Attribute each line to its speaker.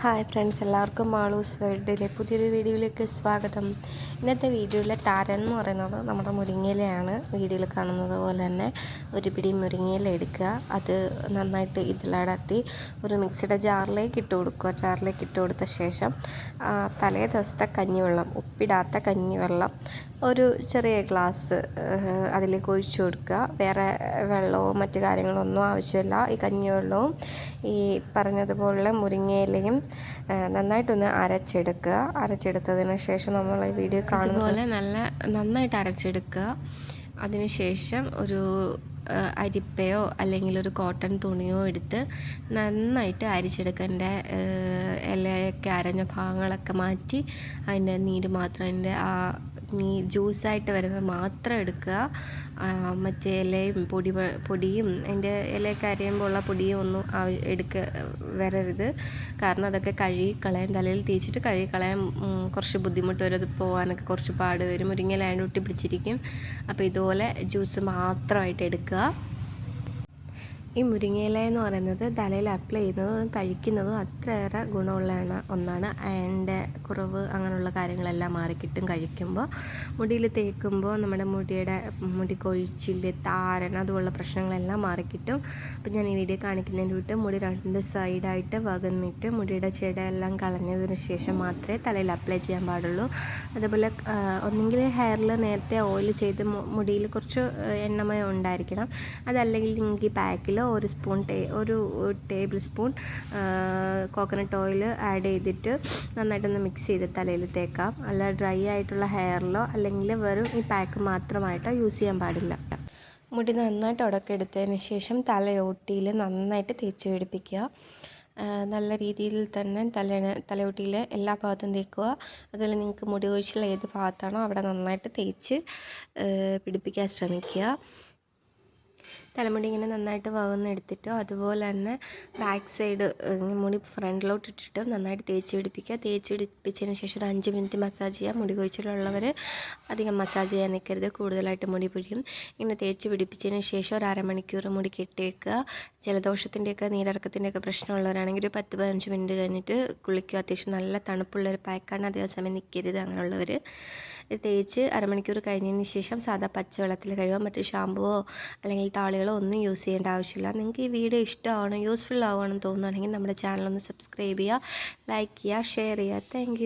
Speaker 1: Hi friends എല്ലാവർക്കും മാളൂസ് വേൾഡിലെ പുതിയൊരു വീഡിയോയിലേക്ക് സ്വാഗതം. ഇന്നത്തെ വീഡിയോയിലെ താരൻ എന്ന് പറയുന്നത് നമ്മുടെ മുരിങ്ങയിലയാണ്. വീഡിയോയിൽ കാണുന്നത് പോലെ തന്നെ ഒരു പിടി മുരിങ്ങയില എടുക്കുക. അത് നന്നായിട്ട് ഇതിലടത്തി ഒരു മിക്സിയുടെ ജാറിലേക്ക് ഇട്ട് കൊടുക്കുക. ജാറിലേക്ക് ഇട്ട് കൊടുത്ത ശേഷം തലേ ദിവസത്തെ കഞ്ഞിവെള്ളം ഉപ്പിടാത്ത കഞ്ഞിവെള്ളം ഒരു ചെറിയ ഗ്ലാസ് അതിലേക്ക് ഒഴിച്ചു കൊടുക്കുക. വേറെ വെള്ളമോ മറ്റു കാര്യങ്ങളോ ഒന്നും ആവശ്യമില്ല. ഈ കഞ്ഞിവെള്ളവും ഈ പറഞ്ഞതുപോലുള്ള മുരിങ്ങയിലയും നന്നായിട്ടൊന്ന് അരച്ചെടുക്കുക. അരച്ചെടുത്തതിന് ശേഷം നമ്മൾ ഈ വീഡിയോ കാണുന്ന പോലെ നല്ല നന്നായിട്ട് അരച്ചെടുക്കുക. അതിനുശേഷം ഒരു അരിപ്പയോ അല്ലെങ്കിൽ ഒരു കോട്ടൺ തുണിയോ എടുത്ത് നന്നായിട്ട് അരിച്ചെടുക്കേണ്ട ഇലയൊക്കെ അരഞ്ഞ ഭാഗങ്ങളൊക്കെ മാറ്റി അതിന്റെ നീര് മാത്രം അതിന്റെ ആ നീ ജ്യൂസായിട്ട് വരുന്നത് മാത്രം എടുക്കുക. മറ്റേ ഇലയും പൊടി പൊടിയും അതിന്റെ ഇലയൊക്കെ അരിയുമ്പോൾ ഉള്ള പൊടിയും ഒന്നും എടുക്കുക വരരുത്. കാരണം അതൊക്കെ കഴുകി കളയാൻ തലയിൽ തേച്ചിട്ട് കഴുകി കളയാൻ കുറച്ച് ബുദ്ധിമുട്ട് വരും. അത് പോകാനൊക്കെ കുറച്ച് പാട് വരും. മുരിങ്ങയിലാണ്ട് ഒട്ടി പിടിച്ചിരിക്കും. അപ്പോൾ ഇതുപോലെ ജ്യൂസ് മാത്രമായിട്ട് എടുക്കുക. ഈ മുരിങ്ങയില എന്ന് പറയുന്നത് തലയിൽ അപ്ലൈ ചെയ്യുന്നതും കഴിക്കുന്നതും അത്രയേറെ ഗുണമുള്ളതാണ് ഒന്നാണ് അയണിന്റെ കുറവ് അങ്ങനെയുള്ള കാര്യങ്ങളെല്ലാം മാറിക്കിട്ടും കഴിക്കുമ്പോൾ. മുടിയിൽ തേക്കുമ്പോൾ നമ്മുടെ മുടിയുടെ മുടി കൊഴിച്ചിൽ താരൻ അതുപോലുള്ള പ്രശ്നങ്ങളെല്ലാം മാറിക്കിട്ടും. അപ്പം ഞാൻ ഈ വീഡിയോ കാണിക്കുന്നതിന് വിട്ട് മുടി രണ്ട് സൈഡായിട്ട് വകന്നിട്ട് മുടിയുടെ ചെടയെല്ലാം കളഞ്ഞതിന് ശേഷം മാത്രമേ തലയിൽ അപ്ലൈ ചെയ്യാൻ പാടുള്ളൂ. അതുപോലെ ഒന്നെങ്കിൽ ഹെയറിൽ നേരത്തെ ഓയിൽ ചെയ്ത് മുടിയിൽ കുറച്ച് എണ്ണമയം ഉണ്ടായിരിക്കണം. അതല്ലെങ്കിൽ നിങ്ങൾക്ക് ഈ പാക്കിൽ ഒരു സ്പൂൺ ടേ ഒരു table spoon coconut oil add ചെയ്തിട്ട് നന്നായിട്ടൊന്ന് മിക്സ് ചെയ്ത് തലയിൽ തേക്കാം അല്ല ഡ്രൈ ആയിട്ടുള്ള ഹെയറിലോ അല്ലെങ്കിൽ വെറും ഈ പാക്ക് മാത്രമായിട്ടോ യൂസ് ചെയ്യാൻ പാടില്ല. മുടി നന്നായിട്ട് ഉടക്കെടുത്തതിന് ശേഷം തലയോട്ടിയിൽ നന്നായിട്ട് തേച്ച് പിടിപ്പിക്കുക. നല്ല രീതിയിൽ തന്നെ തല തലയോട്ടിയിൽ എല്ലാ ഭാഗത്തും തേക്കുക. അതുപോലെ നിങ്ങൾക്ക് മുടി കൊഴിച്ചിൽ ഏത് ഭാഗത്താണോ അവിടെ നന്നായിട്ട് തേച്ച് പിടിപ്പിക്കാൻ ശ്രമിക്കുക. തലമുടി ഇങ്ങനെ നന്നായിട്ട് എടുത്തിട്ടോ അതുപോലെ തന്നെ ബാക്ക് സൈഡ് മുടി ഫ്രണ്ടിലോട്ട് ഇട്ടിട്ട് നന്നായിട്ട് തേച്ച് പിടിപ്പിക്കുക. തേച്ച് പിടിപ്പിച്ചതിന് ശേഷം ഒരു അഞ്ച് മിനിറ്റ് മസാജ് ചെയ്യുക. മുടി കൊഴിച്ചിലുള്ളവർ അധികം മസാജ് ചെയ്യാൻ നിൽക്കരുത് കൂടുതലായിട്ട് മുടി പൊഴിയും ഇങ്ങനെ തേച്ച് പിടിപ്പിച്ചതിന് ശേഷം ഒരു അരമണിക്കൂർ മുടി കെട്ടിയേക്കുക. ജലദോഷത്തിന്റെയൊക്കെ നീരിറക്കത്തിന്റെയൊക്കെ പ്രശ്നമുള്ളവരാണെങ്കിൽ ഒരു പത്ത് പതിനഞ്ച് മിനിറ്റ് കഴിഞ്ഞിട്ട് കുളിക്കുക. അത്യാവശ്യം നല്ല തണുപ്പുള്ളൊരു പാക്കാണ് അധികം സമയം നിൽക്കരുത് അങ്ങനെയുള്ളവർ തേച്ച് അരമണിക്കൂർ കഴിഞ്ഞതിന് ശേഷം സാധാ പച്ചവെള്ളത്തിൽ കഴിയുക മറ്റു ഷാമ്പുവോ അല്ലെങ്കിൽ താളികളോ ഒന്നും യൂസ് ചെയ്യേണ്ട ആവശ്യമില്ല. നിങ്ങൾക്ക് ഈ വീഡിയോ ഇഷ്ടമാണ് യൂസ്ഫുൾ ആവുകയാണെന്ന് തോന്നുകയാണെങ്കിൽ നമ്മുടെ ചാനൽ ഒന്ന് സബ്സ്ക്രൈബ് ചെയ്യുക ലൈക്ക് ചെയ്യുക ഷെയർ ചെയ്യുക. താങ്ക്